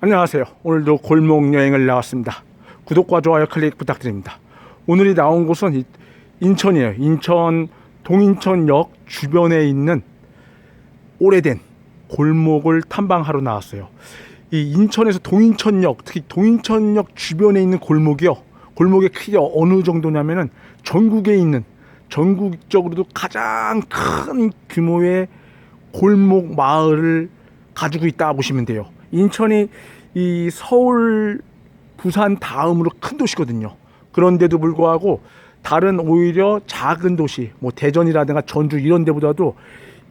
안녕하세요. 오늘도 골목 여행을 나왔습니다. 구독과 좋아요 클릭 부탁드립니다. 오늘이 나온 곳은 이- 인천이에요. 인천 동인천역 주변에 있는 오래된 골목을 탐방하러 나왔어요. 이 인천에서 동인천역, 특히 동인천역 주변에 있는 골목이요. 골목의 크기가 어느 정도냐면은 전국에 있는 전국적으로도 가장 큰 규모의 골목 마을을 가지고 있다 보시면 돼요. 인천이 이 서울, 부산 다음으로 큰 도시거든요. 그런데도 불구하고 다른 오히려 작은 도시, 뭐 대전이라든가 전주 이런 데보다도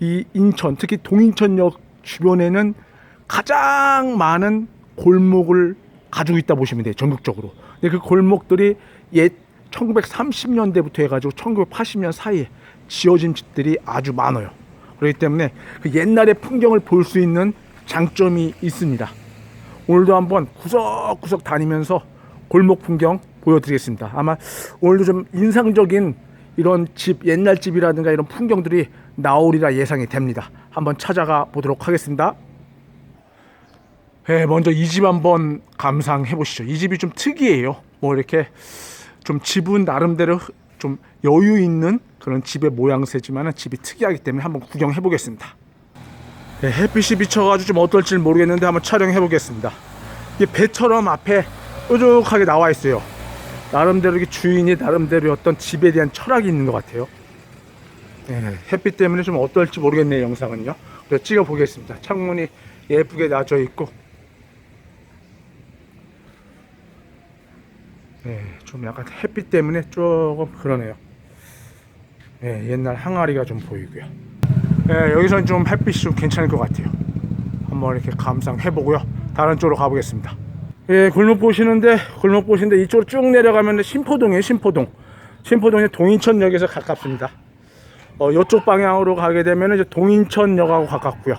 이 인천, 특히 동인천역 주변에는 가장 많은 골목을 가지고 있다 보시면 돼요. 전국적으로. 근데 그 골목들이 옛 1930년대부터 해가지고 1980년 사이에 지어진 집들이 아주 많아요. 그렇기 때문에 그 옛날의 풍경을 볼 수 있는 장점이 있습니다. 오늘도 한번 구석구석 다니면서 골목 풍경 보여드리겠습니다. 아마 오늘도 좀 인상적인 이런 집, 옛날 집이라든가 이런 풍경들이 나오리라 예상이 됩니다. 한번 찾아가 보도록 하겠습니다. 네, 먼저 이 집 한번 감상해 보시죠. 이 집이 좀 특이해요. 뭐 이렇게 좀 집은 나름대로 좀 여유 있는 그런 집의 모양새지만 집이 특이하기 때문에 한번 구경해 보겠습니다. 네, 햇빛이 비쳐가지고 좀 어떨지 모르겠는데 한번 촬영해 보겠습니다. 이게 배처럼 앞에 뾰족하게 나와 있어요. 나름대로 이게 주인이 나름대로 어떤 집에 대한 철학이 있는 것 같아요. 네, 햇빛 때문에 좀 어떨지 모르겠네요 영상은요. 그래서 찍어 보겠습니다. 창문이 예쁘게 놔져 있고, 네, 좀 약간 햇빛 때문에 조금 그러네요. 네, 옛날 항아리가 좀 보이고요. 네, 여기서는 좀 햇빛이 좀 괜찮을 것 같아요. 한번 이렇게 감상해 보고요. 다른 쪽으로 가보겠습니다. 예, 골목 보시는데, 골목 보시는데 이쪽으로 쭉 내려가면 신포동이에요, 신포동. 신포동이 동인천역에서 가깝습니다. 어, 이쪽 방향으로 가게 되면 이제 동인천역하고 가깝고요.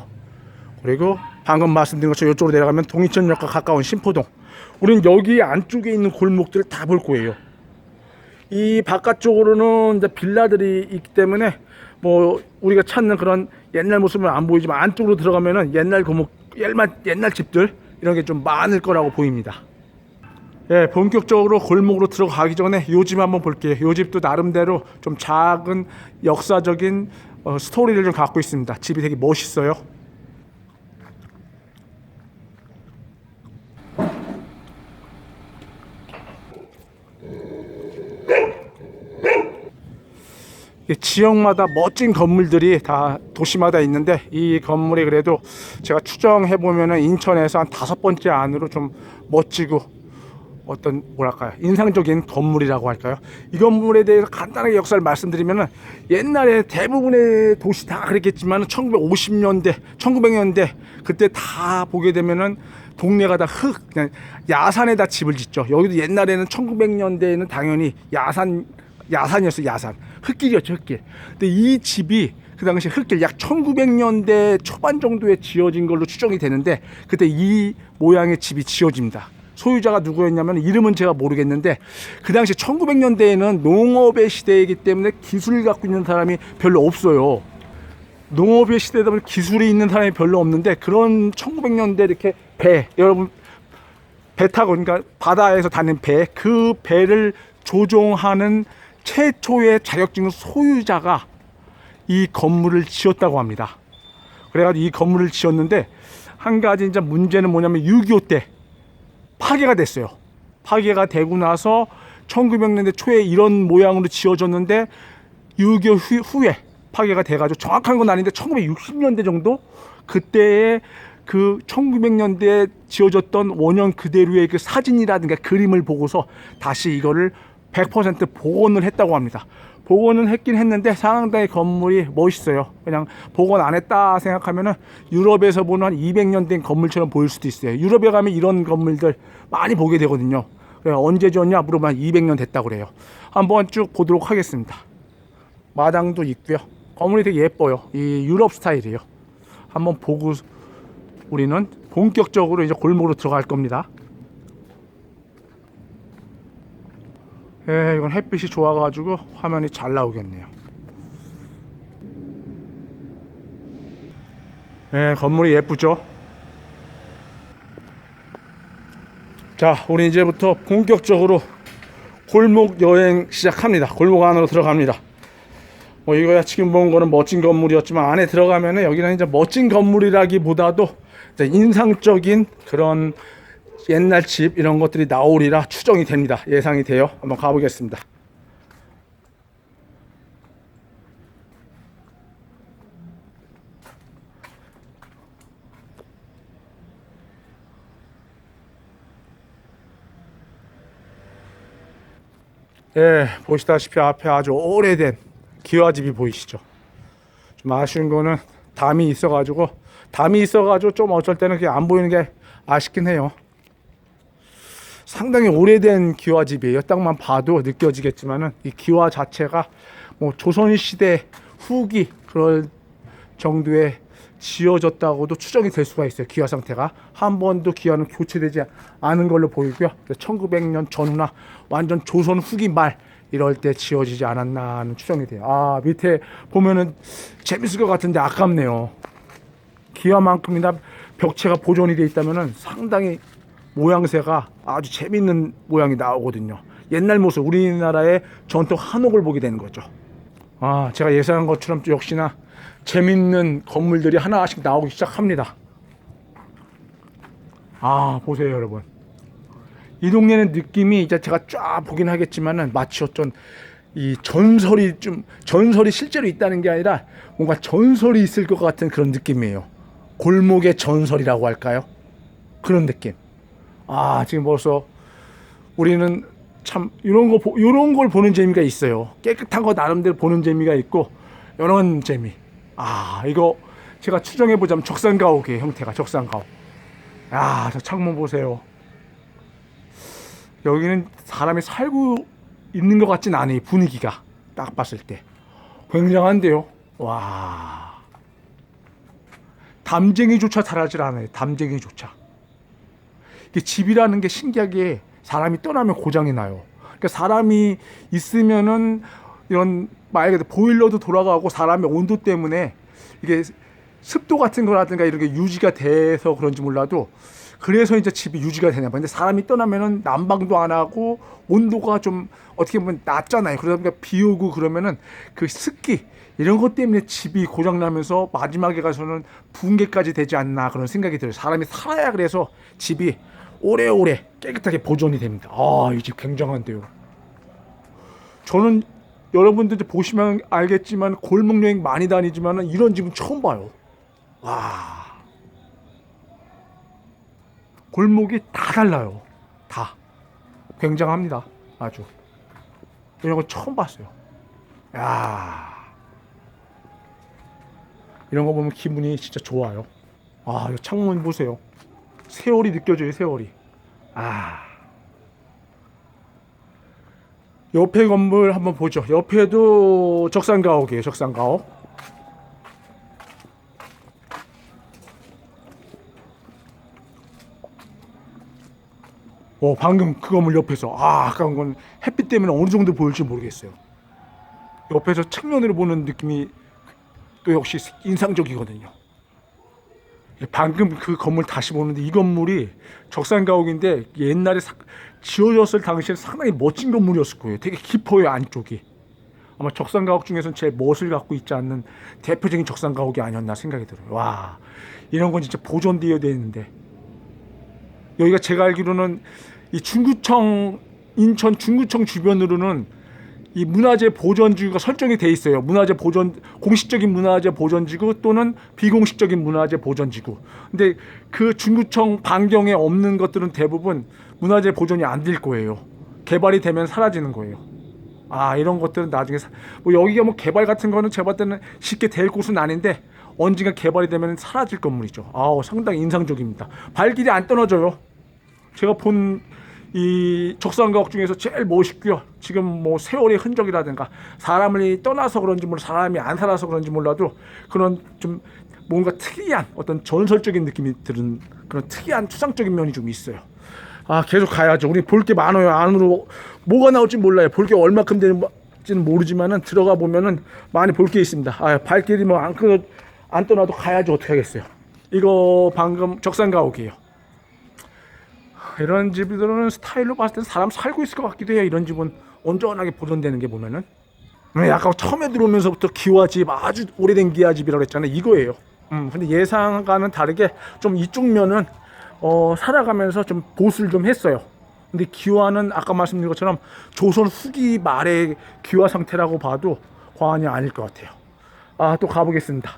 그리고 방금 말씀드린 것처럼 이쪽으로 내려가면 동인천역과 가까운 신포동. 우린 여기 안쪽에 있는 골목들을 다 볼 거예요. 이 바깥쪽으로는 이제 빌라들이 있기 때문에 뭐 우리가 찾는 그런 옛날 모습은 안 보이지만 안쪽으로 들어가면은 옛날 골목, 옛날, 옛날 집들 이런 게 좀 많을 거라고 보입니다. 예, 본격적으로 골목으로 들어가기 전에 요 집 한번 볼게요. 요 집도 나름대로 좀 작은 역사적인 어, 스토리를 좀 갖고 있습니다. 집이 되게 멋있어요. 지역마다 멋진 건물들이 다 도시마다 있는데 이 건물이 그래도 제가 추정해 보면은 인천에서 한 다섯 번째 안으로 좀 멋지고 어떤 뭐랄까요? 인상적인 건물이라고 할까요? 이 건물에 대해서 간단하게 역사를 말씀드리면은 옛날에 대부분의 도시 다 그랬겠지만 1950년대 1900년대 그때 다 보게 되면은 동네가 다 흙 그냥 야산에다 집을 짓죠. 여기도 옛날에는 1900년대에는 당연히 야산 야산이었어요 야산. 흙길이었죠 흙길. 근데 이 집이 그 당시 흙길 약 1900년대 초반 정도에 지어진 걸로 추정이 되는데 그때 이 모양의 집이 지어집니다. 소유자가 누구였냐면 이름은 제가 모르겠는데 그 당시 1900년대에는 농업의 시대이기 때문에 기술을 갖고 있는 사람이 별로 없어요. 농업의 시대다 보니 기술이 있는 사람이 별로 없는데 그런 1900년대 이렇게 배 여러분 배 타고 그러니까 바다에서 다니는 배 그 배를 조종하는 최초의 자격증 소유자가 이 건물을 지었다고 합니다. 그래가지고 이 건물을 지었는데 한 가지 이제 문제는 뭐냐면 6.25 때 파괴가 됐어요. 파괴가 되고 나서 1900년대 초에 이런 모양으로 지어졌는데 6.25 후- 후에 파괴가 돼가지고 정확한 건 아닌데 1960년대 정도 그때의 그 1900년대에 지어졌던 원형 그대로의 그 사진이라든가 그림을 보고서 다시 이거를 100% 복원을 했다고 합니다. 복원은 했긴 했는데 상당히 건물이 멋있어요. 그냥 복원 안 했다 생각하면은 유럽에서 보는 한 200년 된 건물처럼 보일 수도 있어요. 유럽에 가면 이런 건물들 많이 보게 되거든요. 언제 지었냐 물어보면 200년 됐다고 그래요. 한번 쭉 보도록 하겠습니다. 마당도 있고요. 건물이 되게 예뻐요. 이 유럽 스타일이에요. 한번 보고 우리는 본격적으로 이제 골목으로 들어갈 겁니다. 예, 이건 햇빛이 좋아가지고 화면이 잘 나오겠네요. 예, 건물이 예쁘죠? 자, 우리 이제부터 본격적으로 골목 여행 시작합니다. 골목 안으로 들어갑니다. 뭐 이거야 지금 본 거는 멋진 건물이었지만 안에 들어가면은 여기는 이제 멋진 건물이라기보다도 이제 인상적인 그런 옛날 집 이런 것들이 나오리라 추정이 됩니다. 예상이 돼요. 한번 가보겠습니다. 예, 보시다시피 앞에 아주 오래된 기와집이 보이시죠? 좀 아쉬운 거는 담이 있어가지고 담이 있어가지고 좀 어쩔 때는 그게 안 보이는 게 아쉽긴 해요. 상당히 오래된 기와집이에요. 딱만 봐도 느껴지겠지만은 이 기와 자체가 뭐 조선 시대 후기 그럴 정도의 지어졌다고도 추정이 될 수가 있어요. 기와 상태가 한 번도 기와는 교체되지 않은 걸로 보이고요. 1900년 전후나 완전 조선 후기 말 이럴 때 지어지지 않았나 하는 추정이 돼요. 아 밑에 보면은 재밌을 것 같은데 아깝네요. 기와만큼이나 벽체가 보존이 돼 있다면은 상당히 모양새가 아주 재밌는 모양이 나오거든요. 옛날 모습 우리나라의 전통 한옥을 보게 되는 거죠. 아 제가 예상한 것처럼 역시나 재밌는 건물들이 하나씩 나오기 시작합니다. 아 보세요 여러분. 이 동네는 느낌이 이제 제가 쫙 보긴 하겠지만은 마치 어떤 이 전설이 좀 전설이 실제로 있다는 게 아니라 뭔가 전설이 있을 것 같은 그런 느낌이에요. 골목의 전설이라고 할까요? 그런 느낌. 아 지금 벌써 우리는 참 이런 거 보- 이런 걸 보는 재미가 있어요. 깨끗한 거 나름대로 보는 재미가 있고 이런 재미. 아 이거 제가 추정해 보자면 적산가옥이에요 형태가 적산가옥. 야저 창문 보세요. 여기는 사람이 살고 있는 것 같진 않아요 분위기가 딱 봤을 때 굉장한데요. 와 담쟁이조차 잘하질 않아요 담쟁이조차. 이게 집이라는 게 신기하게 사람이 떠나면 고장이 나요. 그러니까 사람이 있으면은 이런 말 그대로 보일러도 돌아가고 사람의 온도 때문에 이게 습도 같은 거라든가 이런 게 유지가 돼서 그런지 몰라도 그래서 이제 집이 유지가 되나 봐요. 근데 사람이 떠나면은 난방도 안 하고 온도가 좀 어떻게 보면 낮잖아요. 그러다 보니까 비 오고 그러면은 그 습기 이런 것 때문에 집이 고장 나면서 마지막에 가서는 붕괴까지 되지 않나 그런 생각이 들어요. 사람이 살아야 그래서 집이 오래오래 깨끗하게 보존이 됩니다. 아, 이 집 굉장한데요. 저는 여러분들 보시면 알겠지만 골목 여행 많이 다니지만 이런 집은 처음 봐요. 와. 골목이 다 달라요. 다. 굉장합니다. 아주. 이런 거 처음 봤어요. 야. 이런 거 보면 기분이 진짜 좋아요. 아, 이 창문 보세요. 세월이 느껴져요, 세월이. 아. 옆에 건물 한번 보죠. 옆에도 적산가옥이에요, 적산가옥. 어, 방금 그 건물 옆에서 아, 아까 건 햇빛 때문에 어느 정도 보일지 모르겠어요. 옆에서 측면으로 보는 느낌이 또 역시 인상적이거든요. 방금 그 건물 다시 보는데 이 건물이 적산가옥인데 옛날에 사- 지어졌을 당시에 상당히 멋진 건물이었을 거예요. 되게 깊어요 안쪽이. 아마 적산가옥 중에서는 제일 멋을 갖고 있지 않는 대표적인 적산가옥이 아니었나 생각이 들어요. 와 이런 건 진짜 보존되어야 되는데 여기가 제가 알기로는 이 중구청 인천 중구청 주변으로는 이 문화재 보존지구가 설정이 돼 있어요. 문화재 보존 공식적인 문화재 보존지구 또는 비공식적인 문화재 보존지구. 근데 그 중구청 반경에 없는 것들은 대부분 문화재 보존이 안 될 거예요. 개발이 되면 사라지는 거예요. 아 이런 것들은 나중에 사- 뭐 여기가 뭐 개발 같은 거는 제가 봤을 때는 쉽게 될 곳은 아닌데 언젠가 개발이 되면 사라질 건물이죠. 아우 상당히 인상적입니다. 발길이 안 떨어져요. 제가 본 이 적산가옥 중에서 제일 멋있고요. 지금 뭐 세월의 흔적이라든가 사람을 떠나서 그런지 몰라 사람이 안 살아서 그런지 몰라도 그런 좀 뭔가 특이한 어떤 전설적인 느낌이 드는 그런 특이한 추상적인 면이 좀 있어요. 아 계속 가야죠. 우리 볼 게 많아요. 안으로 뭐가 나올지 몰라요. 볼 게 얼마큼 되는지는 모르지만은 들어가 보면은 많이 볼 게 있습니다. 아 발길이 뭐 안 끊어 안 떠나도 가야죠. 어떻게 하겠어요. 이거 방금 적산가옥이에요. 이런 집들은 스타일로 봤을 때 사람 살고 있을 것 같기도 해요. 이런 집은 온전하게 보존되는 게 보면은. 네, 아까 처음에 들어오면서부터 기와집 아주 오래된 기와집이라고 했잖아요. 이거예요. 음, 근데 예상과는 다르게 좀 이쪽 면은 어, 살아가면서 좀 보수를 좀 했어요. 근데 기와는 아까 말씀드린 것처럼 조선 후기 말의 기와 상태라고 봐도 과언이 아닐 것 같아요. 아, 또 가보겠습니다.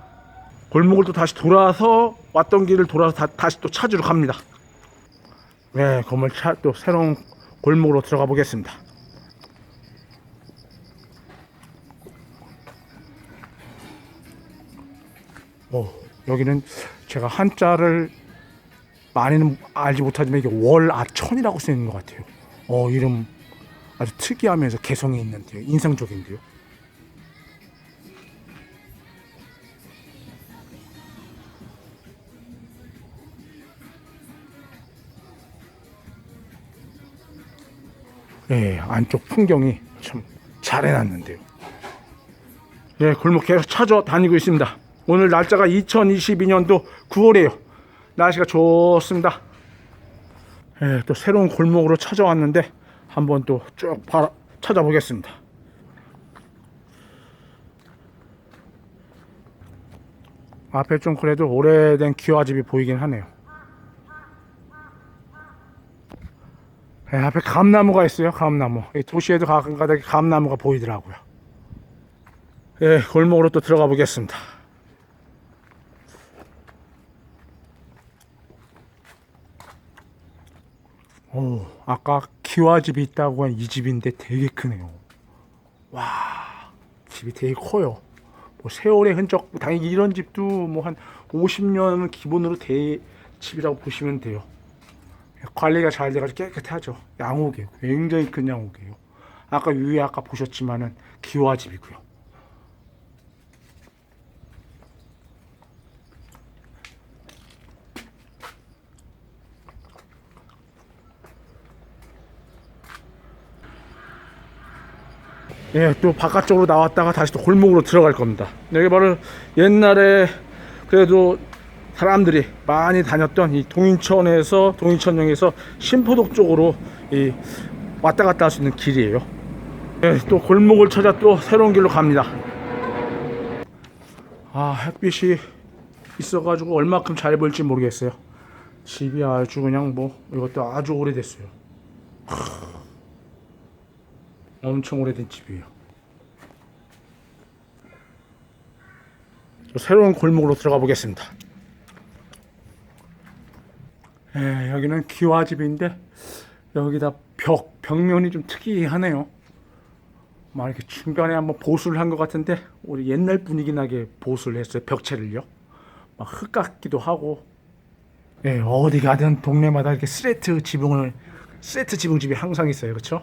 골목을 또 다시 돌아서 왔던 길을 돌아서 다, 다시 또 찾으러 갑니다. 네, 건물 차, 또 새로운 골목으로 들어가 보겠습니다. 어, 여기는 제가 한자를 많이는 알지 못하지만 이게 월아천이라고 쓰여 있는 것 같아요. 어, 이름 아주 특이하면서 개성이 있는데요. 인상적인데요. 예, 안쪽 풍경이 참 잘 해놨는데요. 예, 골목 계속 찾아다니고 있습니다. 오늘 날짜가 2022년도 9월이에요. 날씨가 좋습니다. 예, 또 새로운 골목으로 찾아왔는데 한번 또 쭉 찾아보겠습니다. 앞에 좀 그래도 오래된 기와집이 보이긴 하네요. 앞에 감나무가 있어요. 감나무. 이 도시에도 가끔가다 감나무가 보이더라고요. 예, 골목으로 또 들어가 보겠습니다. 오, 아까 기와집이 있다고 한 이 집인데 되게 크네요. 와, 집이 되게 커요. 뭐 세월의 흔적, 당연히 이런 집도 뭐 한 50년은 기본으로 대 집이라고 보시면 돼요. 관리가 잘 돼가지고 깨끗하죠. 양옥이에요. 굉장히 큰 양옥이에요. 아까 위에 아까 보셨지만은 기와집이고요. 예, 또 바깥쪽으로 나왔다가 다시 또 골목으로 들어갈 겁니다. 여기 바로 옛날에 그래도 사람들이 많이 다녔던 이 동인천에서 동인천역에서 신포동 쪽으로 이 왔다 갔다 할 수 있는 길이에요. 예, 또 골목을 찾아 또 새로운 길로 갑니다. 아, 햇빛이 있어가지고 얼마큼 잘 보일지 모르겠어요. 집이 아주 그냥 뭐 이것도 아주 오래됐어요. 엄청 오래된 집이에요. 또 새로운 골목으로 들어가 보겠습니다. 예, 여기는 기와집인데 여기다 벽 벽면이 좀 특이하네요. 막 이렇게 중간에 한번 보수를 한 것 같은데 우리 옛날 분위기 나게 보수를 했어요. 벽체를요. 막 흙 같기도 하고. 예, 어디 가든 동네마다 이렇게 스레트 지붕을 스레트 지붕집이 항상 있어요. 그렇죠?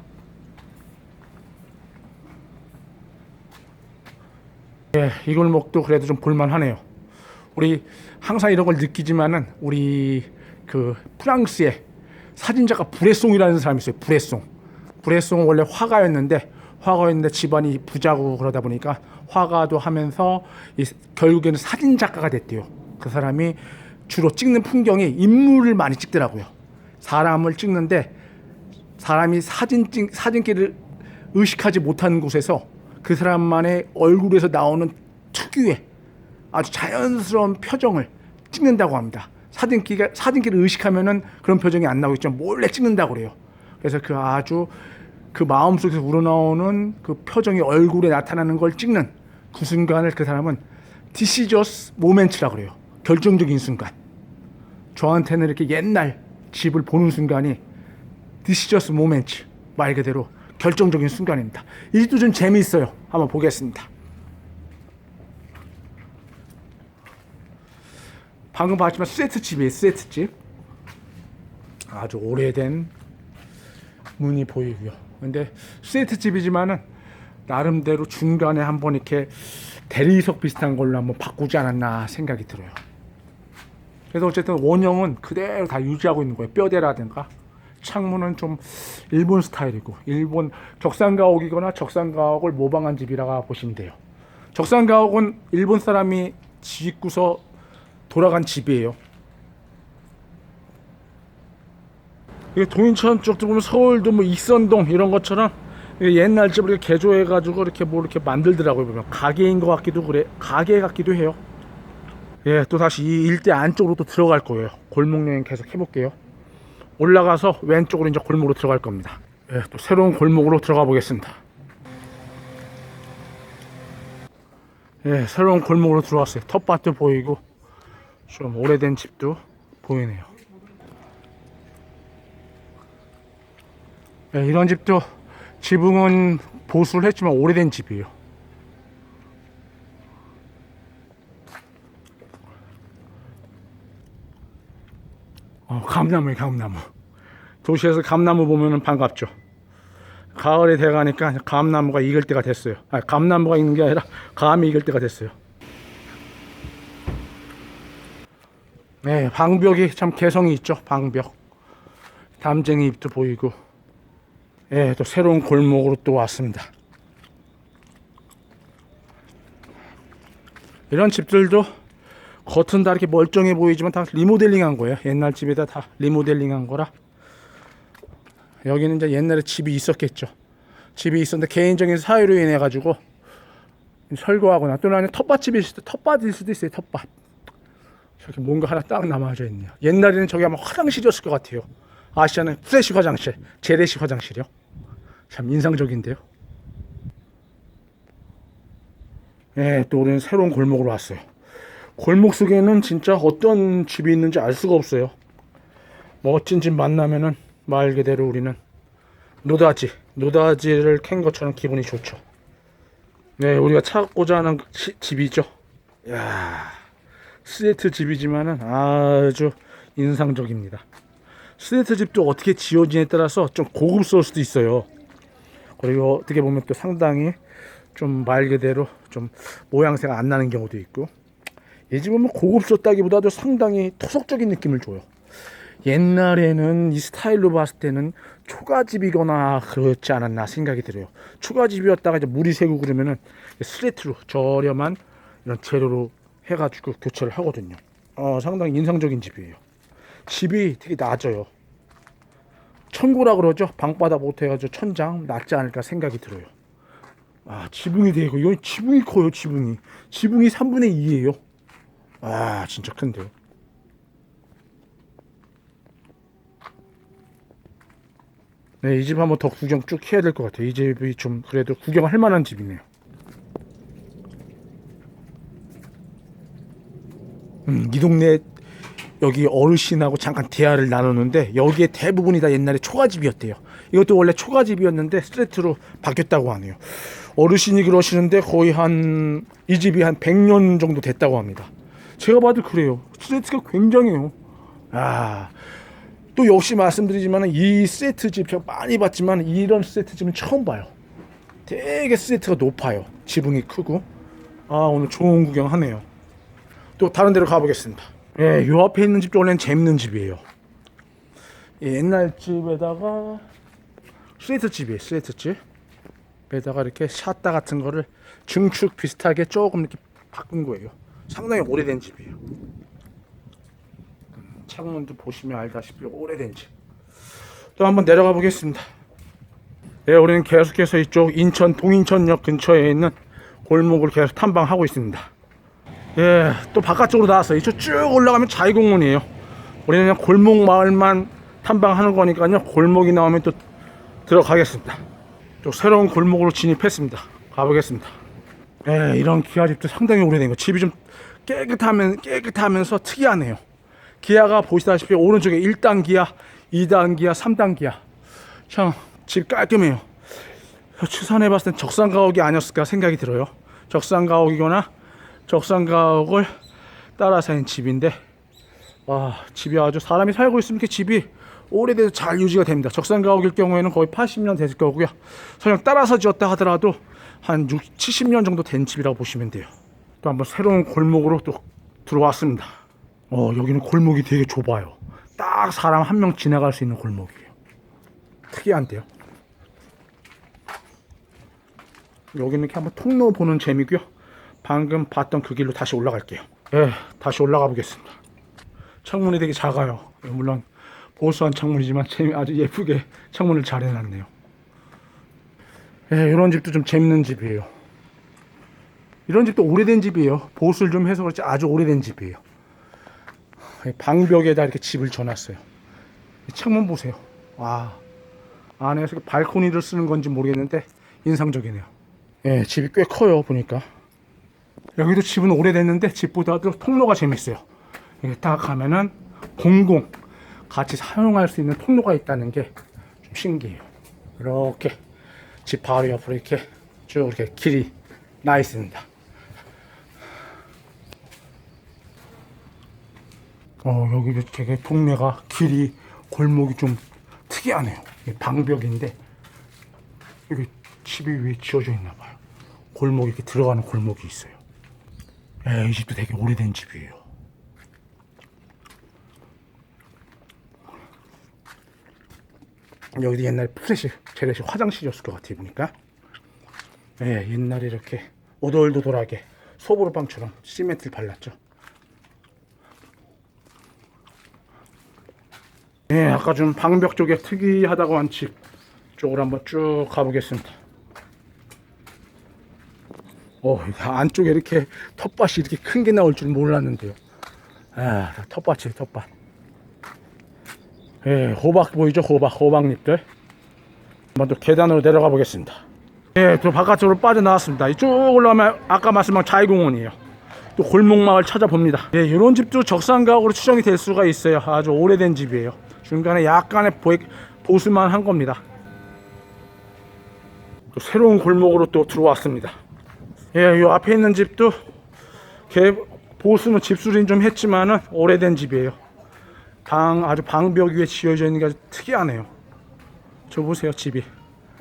예, 이 골목도 그래도 좀 볼만하네요. 우리 항상 이런 걸 느끼지만은 우리 그 프랑스의 사진작가 브레송이라는 사람이 있어요. 브레송. 브레송은 원래 화가였는데 화가였는데 집안이 부자고 그러다 보니까 화가도 하면서 이, 결국에는 사진 작가가 됐대요. 그 사람이 주로 찍는 풍경이 인물을 많이 찍더라고요. 사람을 찍는데 사람이 사진 찍 사진기를 의식하지 못하는 곳에서 그 사람만의 얼굴에서 나오는 특유의 아주 자연스러운 표정을 찍는다고 합니다. 사진기가 사진기를 의식하면은 그런 표정이 안 나오겠죠. 몰래 찍는다고 그래요. 그래서 그 아주 그 마음속에서 우러나오는 그 표정이 얼굴에 나타나는 걸 찍는 그 순간을 그 사람은 디시저스 모멘트라고 그래요. 결정적인 순간. 저한테는 이렇게 옛날 집을 보는 순간이 디시저스 모멘트 말 그대로 결정적인 순간입니다. 이 집도 좀 재미있어요. 한번 보겠습니다. 방금 봤지만 스웨트 집이에요. 스웨트 집. 아주 오래된 문이 보이고요. 근데 스웨트 집이지만은 나름대로 중간에 한번 이렇게 대리석 비슷한 걸로 한번 바꾸지 않았나 생각이 들어요. 그래서 어쨌든 원형은 그대로 다 유지하고 있는 거예요. 뼈대라든가 창문은 좀 일본 스타일이고 일본 적산가옥이거나 적산가옥을 모방한 집이라고 보시면 돼요. 적산가옥은 일본 사람이 짓고서 돌아간 집이에요. 이게 동인천 쪽도 보면 서울도 뭐 익선동 이런 것처럼 옛날 집을 이렇게 개조해가지고 이렇게 뭐 이렇게 만들더라고요 보면 가게인 것 같기도 그래 가게 같기도 해요. 예, 또 다시 이 일대 안쪽으로 또 들어갈 거예요. 골목 여행 계속 해볼게요. 올라가서 왼쪽으로 이제 골목으로 들어갈 겁니다. 예, 또 새로운 골목으로 들어가 보겠습니다. 예, 새로운 골목으로 들어왔어요. 텃밭도 보이고 좀 오래된 집도 보이네요. 예, 이런 집도 지붕은 보수를 했지만 오래된 집이에요. 어, 감나무에 감나무. 도시에서 감나무 보면은 반갑죠. 가을이 돼가니까 감나무가 익을 때가 됐어요. 아, 감나무가 익는 게 아니라 감이 익을 때가 됐어요. 네, 방벽이 참 개성이 있죠. 방벽. 담쟁이 잎도 보이고. 예, 또 새로운 골목으로 또 왔습니다. 이런 집들도 겉은 다 이렇게 멀쩡해 보이지만 다 리모델링 한 거예요. 옛날 집에다 다 리모델링 한 거라. 여기는 이제 옛날에 집이 있었겠죠. 집이 있었는데 개인적인 사유로 인해 가지고 철거하거나 또는 아니면 텃밭집일 수도 텃밭일 수도 있어요. 텃밭. 저기 뭔가 하나 딱 남아져 있네요. 옛날에는 저기 아마 화장실이었을 것 같아요. 아시아는 프레시 화장실, 재래식 화장실이요. 참 인상적인데요. 네, 또 우리는 새로운 골목으로 왔어요. 골목 속에는 진짜 어떤 집이 있는지 알 수가 없어요. 멋진 집 만나면은 말 그대로 우리는 노다지, 노다지를 캔 것처럼 기분이 좋죠. 네, 우리가 찾고자 하는 시- 집이죠. 야 스레트 집이지만은 아주 인상적입니다. 스레트 집도 어떻게 지어지냐에 따라서 좀 고급스러울 수도 있어요. 그리고 어떻게 보면 또 상당히 좀 말 그대로 좀 모양새가 안 나는 경우도 있고 이 집은 뭐 고급스럽다기보다도 상당히 토속적인 느낌을 줘요. 옛날에는 이 스타일로 봤을 때는 초가집이거나 그렇지 않았나 생각이 들어요. 초가집이었다가 이제 물이 새고 그러면은 스레트로 저렴한 이런 재료로 해가지고 교체를 하거든요. 어, 상당히 인상적인 집이에요. 집이 되게 낮아요. 천고라 그러죠. 방바닥 못해가지고 천장 낮지 않을까 생각이 들어요. 아 지붕이 커요. 이건 지붕이 커요. 지붕이 지붕이 3분의 2예요. 아 진짜 큰데요. 네, 이 집 한번 더 구경 쭉 해야 될 것 같아요. 이 집이 좀 그래도 구경할 만한 집이네요. 음, 이 동네 여기 어르신하고 잠깐 대화를 나누는데 여기에 대부분이 다 옛날에 초가집이었대요. 이것도 원래 초가집이었는데 스트레트로 바뀌었다고 하네요. 어르신이 그러시는데 거의 한 이 집이 한 100년 정도 됐다고 합니다. 제가 봐도 그래요. 스트레트가 굉장해요. 아, 또 역시 말씀드리지만 이 세트 집 제가 많이 봤지만 이런 세트 집은 처음 봐요. 되게 세트가 높아요. 지붕이 크고. 아 오늘 좋은 구경 하네요. 또 다른 데로 가보겠습니다. 예, 요 앞에 있는 집도 원래는 재밌는 집이에요. 예, 옛날 집에다가 스웨트 집이에요. 스웨트 집에다가 이렇게 샷다 같은 거를 증축 비슷하게 조금 이렇게 바꾼 거예요. 상당히 오래된 집이에요. 창문도 보시면 알다시피 오래된 집. 또 한번 내려가 보겠습니다. 네, 우리는 계속해서 이쪽 인천 동인천역 근처에 있는 골목을 계속 탐방하고 있습니다. 예, 또 바깥쪽으로 나왔어요. 이쪽 쭉 올라가면 자유공원이에요. 우리는 그냥 골목 마을만 탐방하는 거니까요. 골목이 나오면 또 들어가겠습니다. 또 새로운 골목으로 진입했습니다. 가보겠습니다. 예, 이런 기아 집도 상당히 오래된 거. 집이 좀 깨끗하면 깨끗하면서 특이하네요. 기아가 보시다시피 오른쪽에 1단 기아, 2단 기아, 3단 기아. 참, 집 깔끔해요. 추산해 봤을 땐 적산 가옥이 아니었을까 생각이 들어요. 적산 가옥이거나 적산 가옥을 따라서 한 집인데, 와, 집이 아주 사람이 살고 있으면 이렇게 집이 오래돼서 잘 유지가 됩니다. 적산 가옥일 경우에는 거의 80년 됐을 거고요. 설령 따라서 지었다 하더라도 한 6, 70년 정도 된 집이라고 보시면 돼요. 또 한번 새로운 골목으로 또 들어왔습니다. 어, 여기는 골목이 되게 좁아요. 딱 사람 한 명 지나갈 수 있는 골목이에요. 특이한데요. 여기는 이렇게 한번 통로 보는 재미고요. 방금 봤던 그 길로 다시 올라갈게요. 예, 다시 올라가 보겠습니다. 창문이 되게 작아요. 예, 물론 보수한 창문이지만 재미- 아주 예쁘게 창문을 잘 해놨네요. 예, 이런 집도 좀 재밌는 집이에요. 이런 집도 오래된 집이에요. 보수를 좀 해서 그렇지 아주 오래된 집이에요. 예, 방벽에다 이렇게 집을 져놨어요. 이 창문 보세요. 와, 안에서 발코니를 쓰는 건지 모르겠는데 인상적이네요. 예, 집이 꽤 커요 보니까. 여기도 집은 오래됐는데 집보다도 통로가 재밌어요. 여기 딱 가면은 공공 같이 사용할 수 있는 통로가 있다는 게 좀 신기해요. 이렇게 집 바로 옆으로 이렇게 쭉 이렇게 길이 나 있습니다. 어 여기 되게 동네가 길이 골목이 좀 특이하네요. 이게 방벽인데 여기 집이 위에 지어져 있나 봐요. 골목이 이렇게 들어가는 골목이 있어요. 예, 이 집도 되게 오래된 집이에요. 여기도 옛날에 플래시 재래식 화장실이었을 것 같아요 보니까. 예, 옛날에 이렇게 오돌도돌하게 소보루빵처럼 시멘트를 발랐죠. 예, 아까 좀 방벽 쪽에 특이하다고 한 집 쪽으로 한번 쭉 가보겠습니다 어, 안쪽에 이렇게 텃밭이 이렇게 큰 게 나올 줄 몰랐는데요 아, 텃밭이에요 텃밭 예, 호박 보이죠? 호박, 호박잎들. 한번 또 계단으로 내려가 보겠습니다. 예, 또 바깥으로 빠져나왔습니다. 이쪽 올라가면 아까 말씀한 자유공원이에요. 또 골목마을 찾아봅니다. 예, 이런 집도 적산가옥으로 추정이 될 수가 있어요. 아주 오래된 집이에요. 중간에 약간의 보, 보수만 한 겁니다. 또 새로운 골목으로 또 들어왔습니다. 예, 이 앞에 있는 집도 개, 보수는 집수리는 좀 했지만은 오래된 집이에요. 방 아주 방벽 위에 지어져 있는 게 아주 특이하네요. 저 보세요 집이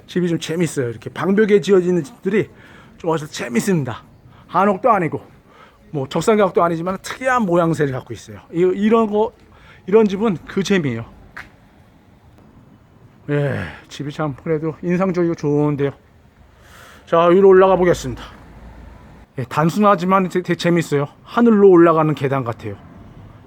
집이 좀 재밌어요. 이렇게 방벽에 지어지는 집들이 좀 어서 재밌습니다. 한옥도 아니고 뭐 적산가옥도 아니지만 특이한 모양새를 갖고 있어요. 이, 이런 거 이런 집은 그 재미예요. 예, 집이 참 그래도 인상적이고 좋은데요. 자 위로 올라가 보겠습니다. 예, 단순하지만 되게, 재밌어요. 하늘로 올라가는 계단 같아요.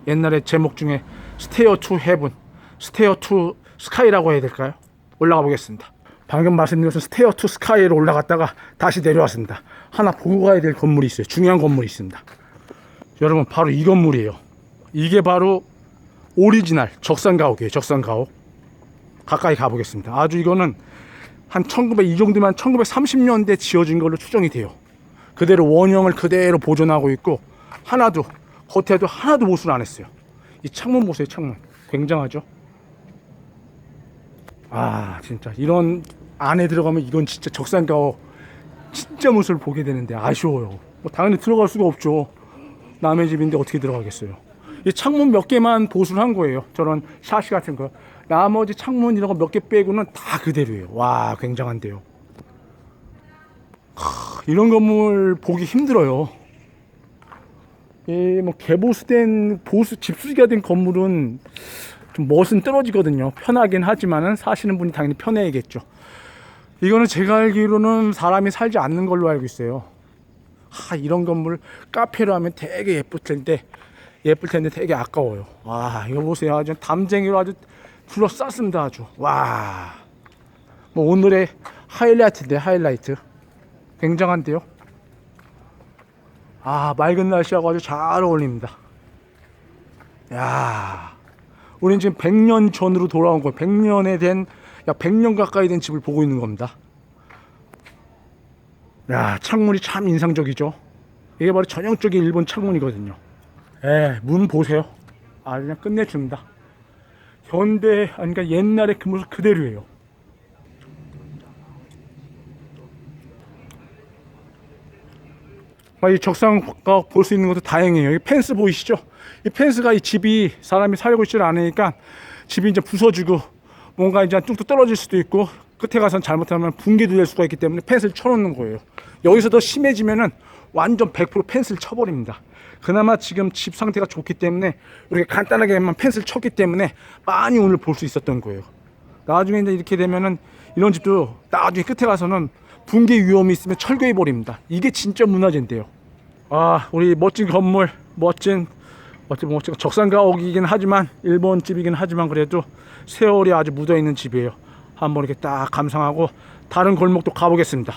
옛날에 제목 중에 스테어 투 헤븐, 스테어 투 스카이라고 해야 될까요? 올라가 보겠습니다. 방금 말씀드린 것은 스테어 투 스카이로 올라갔다가 다시 내려왔습니다. 하나 보고 가야 될 건물이 있어요. 중요한 건물이 있습니다. 여러분 바로 이 건물이에요. 이게 바로 오리지널 적산가옥이에요. 적산가옥. 가까이 가보겠습니다. 아주 이거는 한 1900, 이 정도면 1930년대 지어진 걸로 추정이 돼요. 그대로 원형을 그대로 보존하고 있고 하나도 겉에도 하나도 모순 안 했어요. 이 창문 보세요, 창문. 굉장하죠? 아, 진짜 이런 안에 들어가면 이건 진짜 적산가옥 진짜 모습을 보게 되는데 아쉬워요. 뭐 당연히 들어갈 수가 없죠. 남의 집인데 어떻게 들어가겠어요? 이 창문 몇 개만 보수를 한 거예요. 저런 샤시 같은 거. 나머지 창문 이런 거 몇 개 빼고는 다 그대로예요. 와, 굉장한데요. 크, 이런 건물 보기 힘들어요. 이 뭐 개보수된 보수 집수리가 된 건물은 좀 멋은 떨어지거든요. 편하긴 하지만은 사시는 분이 당연히 편해야겠죠. 이거는 제가 알기로는 사람이 살지 않는 걸로 알고 있어요. 하 이런 건물 카페로 하면 되게 예쁠 텐데 예쁠 텐데 되게 아까워요. 와 이거 보세요. 아주 담쟁이로 아주 둘러쌌습니다. 아주 와. 뭐 오늘의 하이라이트인데 하이라이트. 굉장한데요. 아 맑은 날씨하고 아주 잘 어울립니다. 야, 우리는 지금 100년 전으로 돌아온 거예요. 100년에 된, 약 100년 가까이 된 집을 보고 있는 겁니다. 야, 창문이 참 인상적이죠. 이게 바로 전형적인 일본 창문이거든요. 예, 문 보세요. 아, 그냥 끝내줍니다. 현대, 아니, 그러니까 옛날의 그 모습 그대로예요. 이 적상가 볼 수 있는 것도 다행이에요. 이 펜스 보이시죠? 이 펜스가 이 집이 사람이 살고 있지 않으니까 집이 이제 부서지고 뭔가 이제 뚝뚝 떨어질 수도 있고 끝에 가서 잘못하면 붕괴도 될 수가 있기 때문에 펜스를 쳐놓는 거예요. 여기서 더 심해지면은 완전 100% 펜스를 쳐버립니다. 그나마 지금 집 상태가 좋기 때문에 이렇게 간단하게만 펜스를 쳤기 때문에 많이 오늘 볼 수 있었던 거예요. 나중에 이제 이렇게 되면은 이런 집도 나중에 끝에 가서는 붕괴 위험이 있으면 철거해 버립니다. 이게 진짜 문화재인데요. 아, 우리 멋진 건물, 멋진 어떻게 보면 적산가옥이긴 하지만 일본 집이긴 하지만 그래도 세월이 아주 묻어 있는 집이에요. 한번 이렇게 딱 감상하고 다른 골목도 가보겠습니다.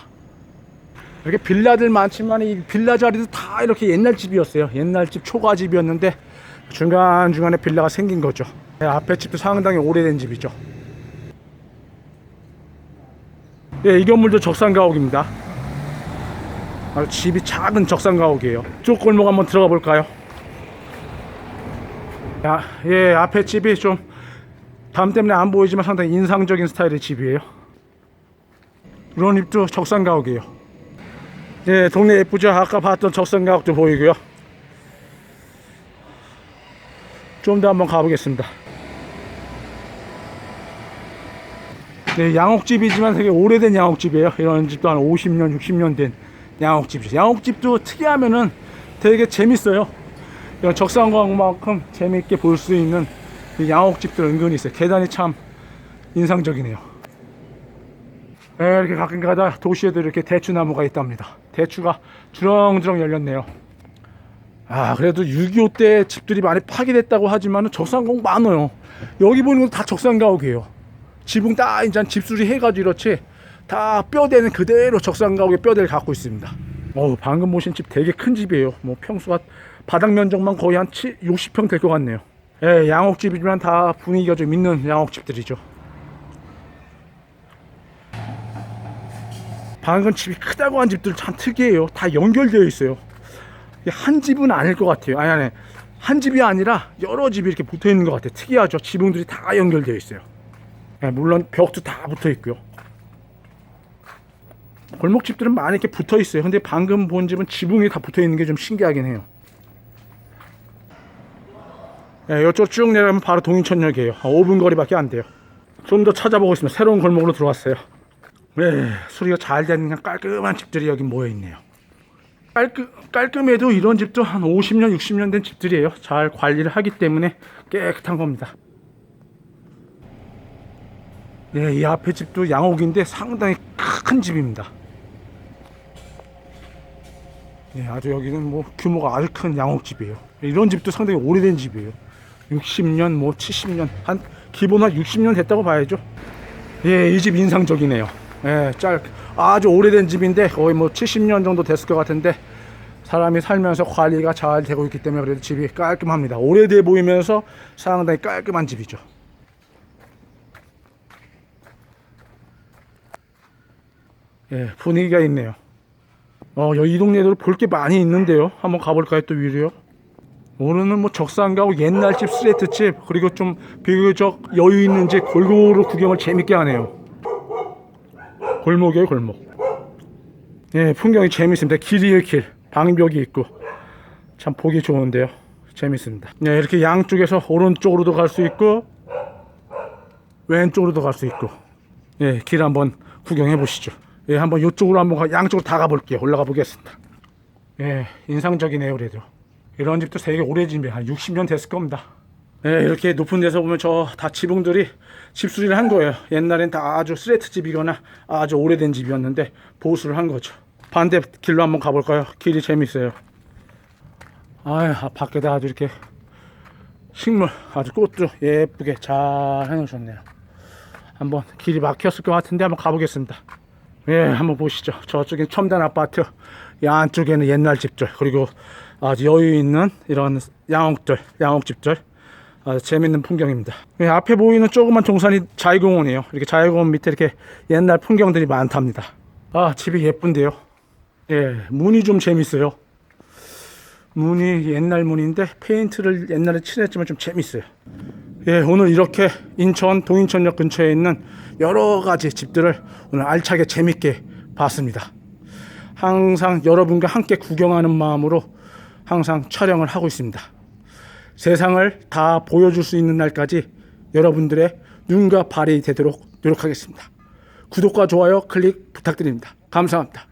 이렇게 빌라들 많지만 이 빌라 자리도 다 이렇게 옛날 집이었어요. 옛날 집 초가 집이었는데 중간 중간에 빌라가 생긴 거죠. 네, 앞에 집도 상당히 오래된 집이죠. 예, 이 건물도 적산가옥입니다. 아주 집이 작은 적산가옥이에요. 쪽 골목 한번 들어가 볼까요? 야, 예, 앞에 집이 좀밤 때문에 안 보이지만 상당히 인상적인 스타일의 집이에요. 이런 입도 적산가옥이에요. 예, 동네 예쁘죠? 아까 봤던 적산가옥도 보이고요. 좀 더 한번 가보겠습니다. 네, 양옥집이지만 되게 오래된 양옥집이에요. 이런 집도 한 50년, 60년 된 양옥집이죠. 양옥집도 특이하면은 되게 재밌어요. 이런 적산광만큼 재밌게 볼 수 있는 이 양옥집들 은근히 있어요. 계단이 참 인상적이네요. 네, 이렇게 가끔 가다 도시에도 이렇게 대추나무가 있답니다. 대추가 주렁주렁 열렸네요. 아, 그래도 6.25 때 집들이 많이 파괴됐다고 하지만 적산가옥 많아요. 여기 보이는 건 다 적산가옥이에요. 지붕 다 이제 집수리 해가지고 이렇지 다 뼈대는 그대로 적산가옥의 뼈대를 갖고 있습니다. 어우, 방금 보신 집 되게 큰 집이에요. 뭐 평수가 바닥 면적만 거의 한 7, 60평 될 것 같네요. 예, 양옥집이지만 다 분위기가 좀 있는 양옥집들이죠. 방금 집이 크다고 한 집들 참 특이해요. 다 연결되어 있어요. 한 집은 아닐 것 같아요. 아니, 아니. 한 집이 아니라 여러 집이 이렇게 붙어 있는 것 같아요. 특이하죠. 지붕들이 다 연결되어 있어요. 예, 물론 벽도 다 붙어 있고요. 골목집들은 많이 이렇게 붙어 있어요. 근데 방금 본 집은 지붕이 다 붙어 있는 게 좀 신기하긴 해요. 예, 이쪽 쭉 내려가면 바로 동인천역이에요. 5분 거리밖에 안 돼요. 좀더 있으면 새로운 골목으로 들어왔어요. 네, 수리가 잘된 그냥 깔끔한 집들이 여기 모여 있네요. 깔끔, 깔끔해도 이런 집도 한 50년, 60년 된 집들이에요. 잘 관리를 하기 때문에 깨끗한 겁니다. 네, 이 앞에 집도 양옥인데 상당히 큰 집입니다. 네, 아주 여기는 뭐 규모가 아주 큰 양옥집이에요. 이런 집도 상당히 오래된 집이에요. 60년, 뭐 70년, 한 기본 한 60년 됐다고 봐야죠. 예, 이 집 인상적이네요. 예, 짤 아주 오래된 집인데 거의 뭐 70년 정도 됐을 것 같은데 사람이 살면서 관리가 잘 되고 있기 때문에 그래도 집이 깔끔합니다. 오래돼 보이면서 상당히 깔끔한 집이죠. 예, 분위기가 있네요. 어, 이 동네도 볼 게 많이 있는데요. 한번 가볼까요, 또 위로요? 오늘은 뭐 적산가고 옛날 집, 스레트 집, 그리고 좀 비교적 여유 있는 집 골고루 구경을 재밌게 하네요. 골목이에요, 골목. 예, 풍경이 재밌습니다. 길이에요, 길. 방벽이 있고. 참 보기 좋은데요. 재밌습니다. 네, 이렇게 양쪽에서 오른쪽으로도 갈 수 있고, 왼쪽으로도 갈 수 있고. 예, 길 한번 구경해 보시죠. 예, 한번 이쪽으로 한번 가- 양쪽으로 다 가볼게요. 올라가 보겠습니다. 예, 인상적이네요, 그래도. 이런 집도 되게 오래 집이 한 60년 됐을 겁니다. 예, 이렇게 높은 데서 보면 저 다 지붕들이 집수리를 한 거예요. 옛날엔 다 아주 스레트 집이거나 아주 오래된 집이었는데 보수를 한 거죠. 반대 길로 한번 가볼까요? 길이 재밌어요. 아유, 아, 밖에다 아주 이렇게 식물 아주 꽃도 예쁘게 잘 해놓으셨네요. 한번 길이 막혔을 것 같은데 한번 가보겠습니다. 예, 한번 보시죠. 저쪽엔 첨단 아파트, 이 안쪽에는 옛날 집들, 그리고 아주 여유 있는 이런 양옥들, 양옥집들. 아주 재밌는 풍경입니다. 예, 앞에 보이는 조그만 동산이 자유공원이에요. 이렇게 자유공원 밑에 이렇게 옛날 풍경들이 많답니다. 아, 집이 예쁜데요. 예, 문이 좀 재밌어요. 문이 옛날 문인데 페인트를 옛날에 칠했지만 좀 재밌어요. 예, 오늘 이렇게 인천 동인천역 근처에 있는 여러 가지 집들을 오늘 알차게 재밌게 봤습니다. 항상 여러분과 함께 구경하는 마음으로 항상 촬영을 하고 있습니다. 세상을 다 보여줄 수 있는 날까지 여러분들의 눈과 발이 되도록 노력하겠습니다. 구독과 좋아요 클릭 부탁드립니다. 감사합니다.